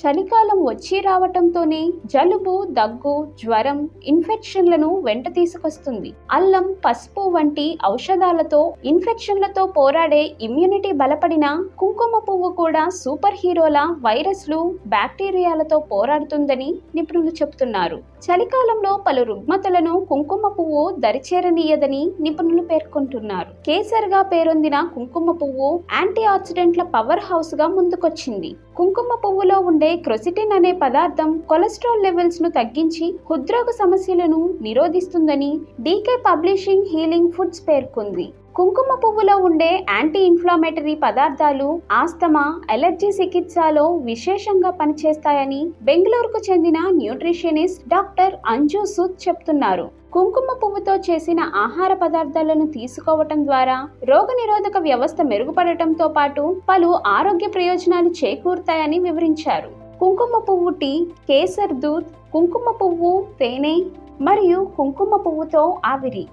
చలికాలం వచ్చి రావటంతోనే జలుబు దగ్గు జ్వరం ఇన్ఫెక్షన్లను వెంట తీసుకొస్తుంది. అల్లం పసుపు వంటి ఔషధాలతో ఇన్ఫెక్షన్లతో పోరాడే ఇమ్యూనిటీ బలపడిన కుంకుమ పువ్వు కూడా సూపర్ హీరోల వైరస్లు బ్యాక్టీరియాలతో పోరాడుతుందని నిపుణులు చెబుతున్నారు. చలికాలంలో పలు రుగ్మతలను కుంకుమ పువ్వు దరిచేరనీయదని నిపుణులు పేర్కొంటున్నారు. కేసర్గా పేరొందిన కుంకుమ పువ్వు యాంటీ ఆక్సిడెంట్ల పవర్ హౌస్గా ముందుకొచ్చింది. కుంకుమ పువ్వులో ఉండే క్రొసిటిన్ అనే పదార్థం కొలెస్ట్రాల్ లెవెల్స్ను తగ్గించి హృద్రోగ సమస్యలను నిరోధిస్తుందని డీకే పబ్లిషింగ్ హీలింగ్ ఫుడ్స్ పేర్కొంది. కుంకుమ పువ్వులో ఉండే యాంటీ ఇన్ఫ్లామేటరీ పదార్థాలు ఆస్తమా ఎలర్జీ చికిత్సలో విశేషంగా పనిచేస్తాయని బెంగళూరుకు చెందిన న్యూట్రిషనిస్ట్ డాక్టర్ అంజు సూద్ చెప్తున్నారు. కుంకుమ పువ్వుతో చేసిన ఆహార పదార్థాలను తీసుకోవటం ద్వారా రోగనిరోధక వ్యవస్థ మెరుగుపడటంతో పాటు పలు ఆరోగ్య ప్రయోజనాలు చేకూరుతాయని వివరించారు. కుంకుమ పువ్వు టీ కేసర్ దూత్ కుంకుమ పువ్వు తేనె మరియు కుంకుమ పువ్వుతో ఆవిరి.